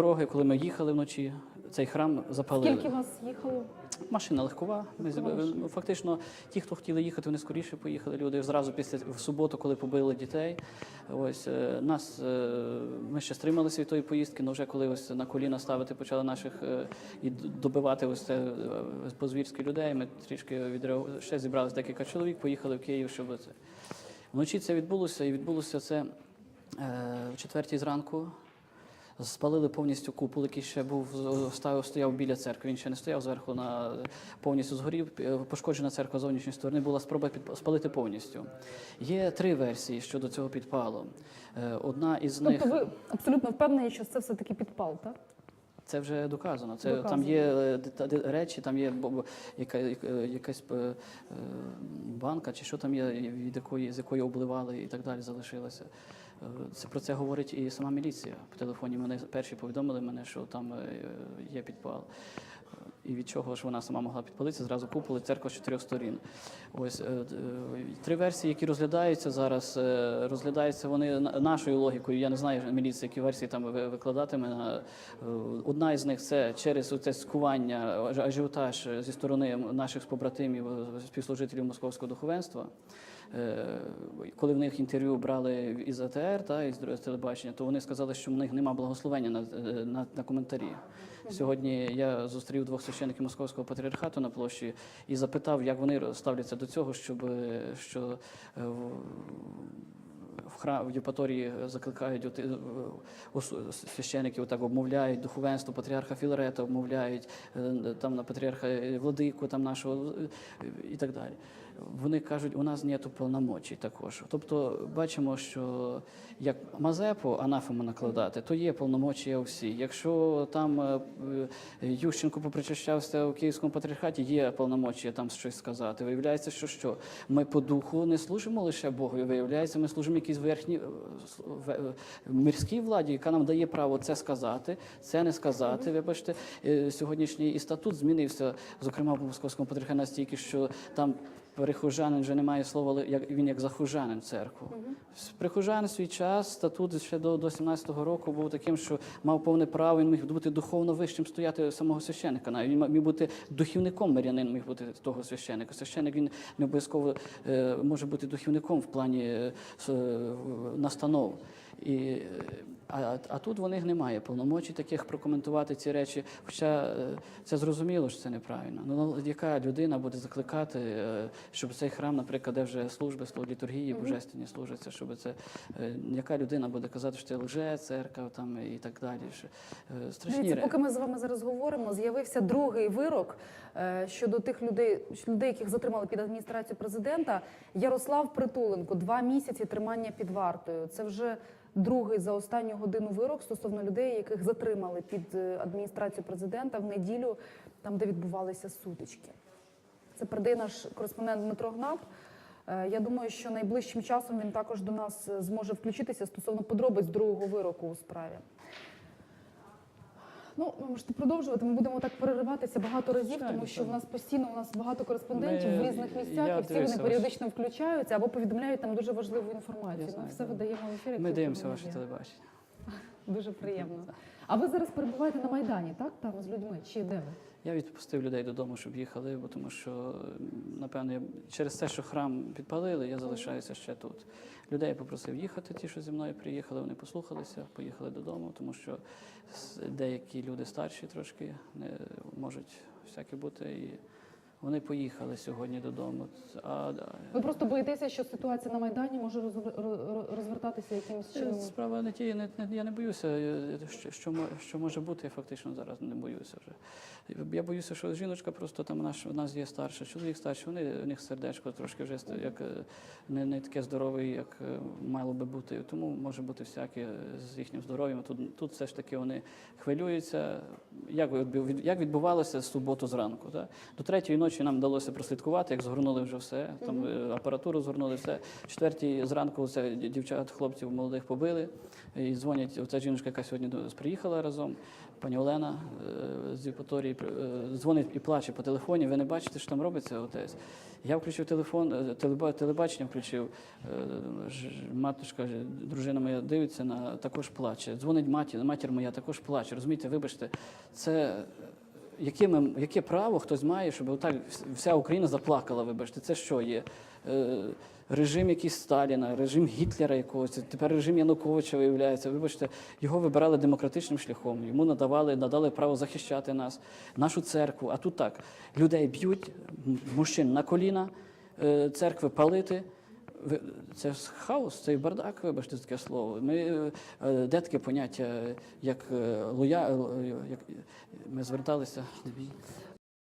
дороги, коли ми їхали вночі, цей храм запалили. Скільки вас їхало? Машина легкова. Ми зібрали- ну, фактично, ті, хто хотіли їхати, вони скоріше поїхали. Люди зразу після в суботу, коли побили дітей. Ось е, нас е, ми ще стрималися від тої поїздки. але вже коли ось на коліна ставити почали наших е, і добивати ось це е, по-звірськи людей. Ми трішки відреагували. Ще зібралися декілька чоловік, поїхали в Київ, щоб це. Вночі це відбулося, і відбулося це в четвертій зранку. Спалили повністю купол, який ще був стояв, стояв біля церкви. Він ще не стояв зверху на повністю згорів. Е, Пошкоджена церква зовнішньої сторони була спроба підп- спалити повністю. Є три версії щодо цього підпалу. Е, Одна із них Тобто ви абсолютно впевнені, що це все-таки підпал, так? це вже доказано. Це Доказано. там є е, речі, там є яка, яка- якась банка, чи що там є, від якої з якої обливали і так далі залишилося. Е, Це про це говорить і сама міліція. По телефоні мене перші повідомили мене, що там е, є підпал. Е, І від чого ж вона сама могла підпалитися, зразу купили церква з чотирьох сторін. Ось три версії, які розглядаються зараз, розглядаються вони на- нашою логікою. Я не знаю міліція, які версії там ви- викладатиме. Одна із них це через це скування, ажіотаж зі сторони наших побратимів, співслужителів московського духовенства. Е, Коли в них інтерв'ю брали із АТР та із телебачення, то вони сказали, що в них нема благословення на, е, на, на коментарі. Сьогодні я зустрів двох священиків московського патріархату на площі і запитав, як вони ставляться до цього, щоб е, що в- храм в Євпаторії закликають от, священиків, так обмовляють духовенство, патріарха Філарета обмовляють, там на патріарха Владику, там нашого і так далі. Вони кажуть, у нас нету повномочій також. Тобто бачимо, що як Мазепу анафему накладати, то є повномочія всі. Якщо там е, е, Ющенко попричащався у Київському патріархаті, є повномочія там щось сказати. Виявляється, що що ми по духу не служимо лише Богові, виявляється, ми служимо якійсь верхній е, мирській владі, яка нам дає право це сказати, це не сказати. Вибачте, сьогоднішній і статут змінився, зокрема в Московському патріархаті настільки, що там. Прихожанин вже не має слова, але як він як захожанин в церкву. Прихожан свій час, статут ще до, до 17-го року був таким, що мав повне право, він міг бути духовно вищим, стояти самого священика. Навіть він міг бути духівником мирянин, міг бути того священика. Священик він не обов'язково е, може бути духівником в плані е, е, настанов. І, е, а, а тут в них немає повномочій таких прокоментувати ці речі. Хоча е, це зрозуміло, що це неправильно. Ну яка людина буде закликати, е, щоб цей храм, наприклад, де вже служби, слу- літургії божественні служаться, щоб це яка людина буде казати, що це лже церква там і так далі. Страшні Дивіться, речі. поки ми з вами зараз говоримо, з'явився другий вирок щодо тих людей, людей, яких затримали під адміністрацію президента. Ярослав Притуленко, два місяці тримання під вартою. Це вже другий за останню годину вирок стосовно людей, яких затримали під е, адміністрацію президента в неділю, там де відбувалися сутички. Це передає наш кореспондент Дмитро Гнат. Е, Я думаю, що найближчим часом він також до нас е, зможе включитися стосовно подробиць другого вироку у справі. Ну, ви можете продовжувати. Ми будемо так перериватися багато разів, тому що в нас постійно у нас багато кореспондентів Ми- в різних місцях, я і всі вони ваш- періодично включаються або повідомляють там дуже важливу інформацію. Ми все видаємо в ефірі. Ми дивимося ваше телебачення. Дуже приємно. А ви зараз перебуваєте на Майдані, так? Там з людьми? Чи де ви? Я відпустив людей додому, щоб їхали, бо тому що, напевно, я, через те, що храм підпалили, я залишаюся ще тут. Людей я попросив їхати, ті, що зі мною приїхали, вони послухалися, поїхали додому, тому що деякі люди старші трошки не можуть всяке бути. І вони поїхали сьогодні додому. А, да, Ви просто боїтеся, що ситуація на Майдані може роз- якимось чином? Справа не ті, не, не, я не боюся, е, що, що, що може бути, я фактично зараз не боюся вже. Я боюся, що жіночка просто там наш, у нас є старша, чоловік старший, вони, у них сердечко трошки вже як, е, не, не таке здорове, як е, мало би бути. Тому може бути всяке з їхнім здоров'ям. Тут, тут все ж таки вони хвилюються. як, як відбувалося з суботу зранку. Так? До третьої ночі нам вдалося прослідкувати, як згорнули вже все. Там е, апаратуру згорнули, все. Четвертій зранку це ді- дівчат, хлопців молодих побили. І дзвонять, оця жіночка, яка сьогодні до нас приїхала разом, пані Олена е, з Євпаторії, е, дзвонить і плаче по телефоні. Ви не бачите, що там робиться отець. Я включив телефон, е, телебачення включив. Матушка, дружина моя дивиться на також плаче. Дзвонить матір, матір моя також плаче. Розумієте, вибачте, це яке, яке право хтось має, щоб отак вся Україна заплакала, вибачте, це що є? Е, режим якийсь Сталіна, режим Гітлера якогось, тепер режим Януковича виявляється. Вибачте, його вибирали демократичним шляхом, йому надавали, надали право захищати нас, нашу церкву. А тут так: людей б'ють, мужчин на коліна, е, церкви палити. Це ж хаос, цей бардак, вибачте таке слово. Ми, е, е, де таке поняття, як е, лоя, як ми зверталися.